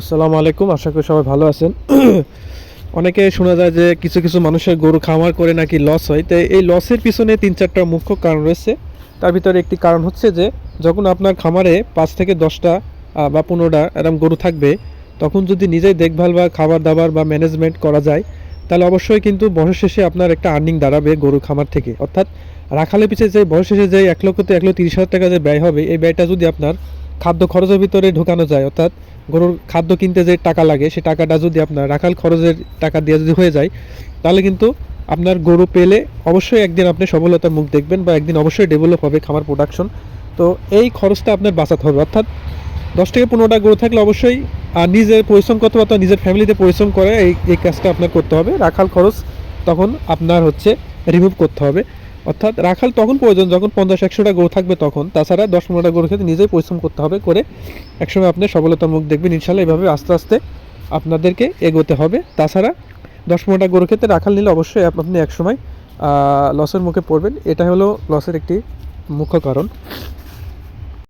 আসসালামু আলাইকুম, আশা করি সবাই ভালো আছেন। অনেকে শোনা যায় যে কিছু কিছু মানুষের গরু খামার করে নাকি লস হয়। তো এই লসের পিছনে তিন চারটা মুখ্য কারণ রয়েছে। তার ভিতরে একটি কারণ হচ্ছে যে, যখন আপনার খামারে পাঁচ থেকে দশটা বা পনেরোটা এরকম গরু থাকবে, তখন যদি নিজেই দেখভাল বা খাবার দাবার বা ম্যানেজমেন্ট করা যায়, তাহলে অবশ্যই কিন্তু বয়স শেষে আপনার একটা আর্নিং দাঁড়াবে গরু খামার থেকে। অর্থাৎ রাখালে পিছিয়ে যে বয়স শেষে যে এক লক্ষ থেকে এক লক্ষ তিরিশ হাজার টাকা যে ব্যয় হবে, এই ব্যয়টা যদি আপনার খাদ্য খরচের ভিতরে ঢোকানো যায়, অর্থাৎ গরুর খাদ্য কিনতে যে টাকা লাগে সেই টাকাটা যদি আপনার রাখাল খরচের টাকা দিয়ে যদি হয়ে যায়, তাহলে কিন্তু আপনার গরু পেলে অবশ্যই একদিন আপনি সফলতার মুখ দেখবেন বা একদিন অবশ্যই ডেভেলপ হবে খামার প্রোডাকশন তো এই খরচটা আপনার বাঁচাতে হবে। অর্থাৎ দশ থেকে পনেরোটা গরু থাকলে অবশ্যই আর নিজের পরিশ্রম করতে অথবা নিজের ফ্যামিলিতে পরিশ্রম করে এই এই কাজটা আপনার করতে হবে। রাখাল খরচ তখন আপনার হচ্ছে রিমুভ করতে হবে। অর্থাৎ রাখাল তখন প্রয়োজন, যখন পঞ্চাশ একশোটা গরু থাকবে তখন। তাছাড়া দশ পনেরোটা গরু খেতে নিজেই পরিশ্রম করতে হবে করে একসময় আপনি সফলতার মুখ দেখবেন। ইনশাল্লাহ এভাবে আস্তে আস্তে আপনাদেরকে এগোতে হবে। তাছাড়া দশ পনেরোটা গরু খেতে রাখাল নিলে অবশ্যই আপ- আপনি একসময় লসের মুখে পড়বেন। এটা হলো লসের একটি মুখ্য কারণ।